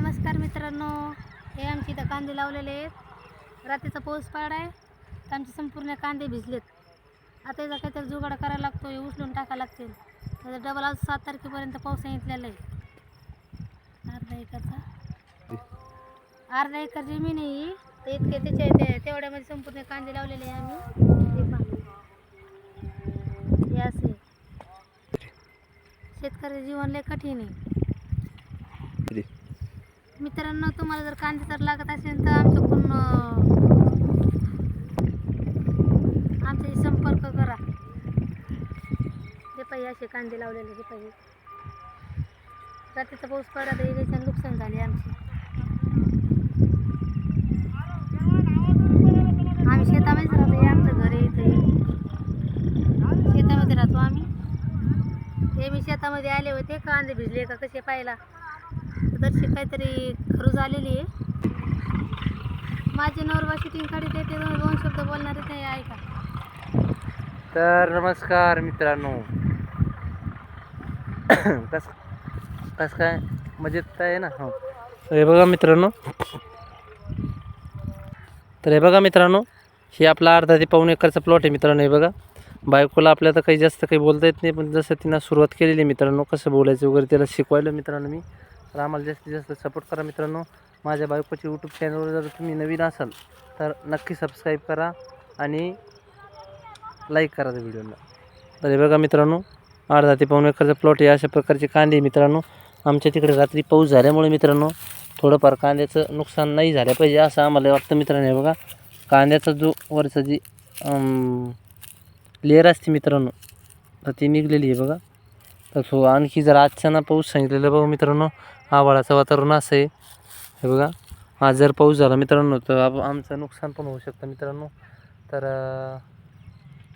नमस्कार मित्रांनो हे आमचे इथं कांदे लावलेले आहेत. रात्रीचा पाऊस पाड आहे तर आमचे संपूर्ण कांदे भिजलेत. आता याचा काहीतरी जुगाड करायला लागतो हे उचलून टाकायला लागतील. त्याचा डबल आज सात तारखेपर्यंत पाऊस सांगितलेला आहे. अर्धा एकरचा. अर्धा एकर जमीन आहे तर इतके त्याच्या ते- तेवढ्यामध्ये संपूर्ण कांदे लावलेले आहे आम्ही. हे असे शेतकरी जीवन लय कठीण आहे. मित्रांनो तुम्हाला जर कांदे जर लागत असेल तर आमच्याकडून अं, आमच्याशी संपर्क करा. हे पाहिजे असे कांदे लावलेले हे पाहिजे. रात्रीचा पाऊस पडला तर याच्यानं नुकसान झाले आमचे. आम्ही शेतामध्येच राहतो आमचं घर इथे. शेतामध्ये राहतो आम्ही. हे मी शेतामध्ये आले होते कांदे भिजले का कसे पाहिला दर्शी काहीतरी खरूज आलेली आहे. माझे नवरबा शूटिंग काढीत आहे ते दोन शब्द बोलणारे ते ऐका तर नमस्कार मित्रांनो. कस कस काय? मजेत आहे ना? हो. तर हे बघा मित्रांनो. तर हे बघा मित्रांनो हे आपला अर्धा ते पाऊण एकरचा प्लॉट आहे मित्रांनो हे बघा. बायकोला आपल्या तर काही जास्त काही बोलता येत नाही पण जसं तिनं सुरुवात केलेली आहे मित्रांनो कसं बोलायचं वगैरे त्याला शिकवायला मित्रांनो मी. तर आम्हाला जास्तीत जास्त सपोर्ट करा मित्रांनो. माझ्या बायकोच्या यूट्यूब चॅनलवर जर तुम्ही नवीन असाल तर नक्की सबस्क्राईब करा आणि लाईक करा त्या व्हिडिओला तर हे बघा मित्रांनो अर्धा ते पाऊण एकरचा प्लॉट आहे अशा प्रकारचे कांदे मित्रांनो. आमच्या तिकडे रात्री पाऊस झाल्यामुळे मित्रांनो थोडंफार कांद्याचं नुकसान नाही झालं पाहिजे असं आम्हाला वाटतं मित्रांनो. हे बघा कांद्याचा जो वरचा जी लेअर असते मित्रांनो तर ती निघलेली आहे बघा. तर सो आणखी जर आजच्यानं पाऊस सांगितलेलं बघा मित्रांनो आवाळाचं वातावरण असं. आहे हे बघा आज जर पाऊस झाला मित्रांनो तर आप आमचं नुकसान पण होऊ शकतं मित्रांनो. तर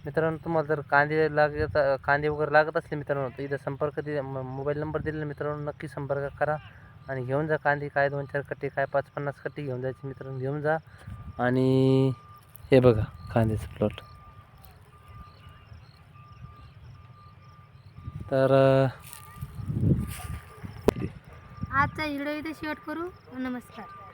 मित्रांनो तुम्हाला जर कांदे लागत कांदे वगैरे लागत असले मित्रांनो तर इथं संपर्क दि म- मोबाईल नंबर दिलेला मित्रांनो नक्की संपर्क करा. आणि घेऊन जा कांदे काय दोन चार कट्टे काय पाच पन्नास कट्टे घेऊन जायचे मित्रांनो घेऊन जा. आणि हे बघा कांद्याचं प्लॉट तर आजचा व्हिडिओ इथे शेवट करू. नमस्कार.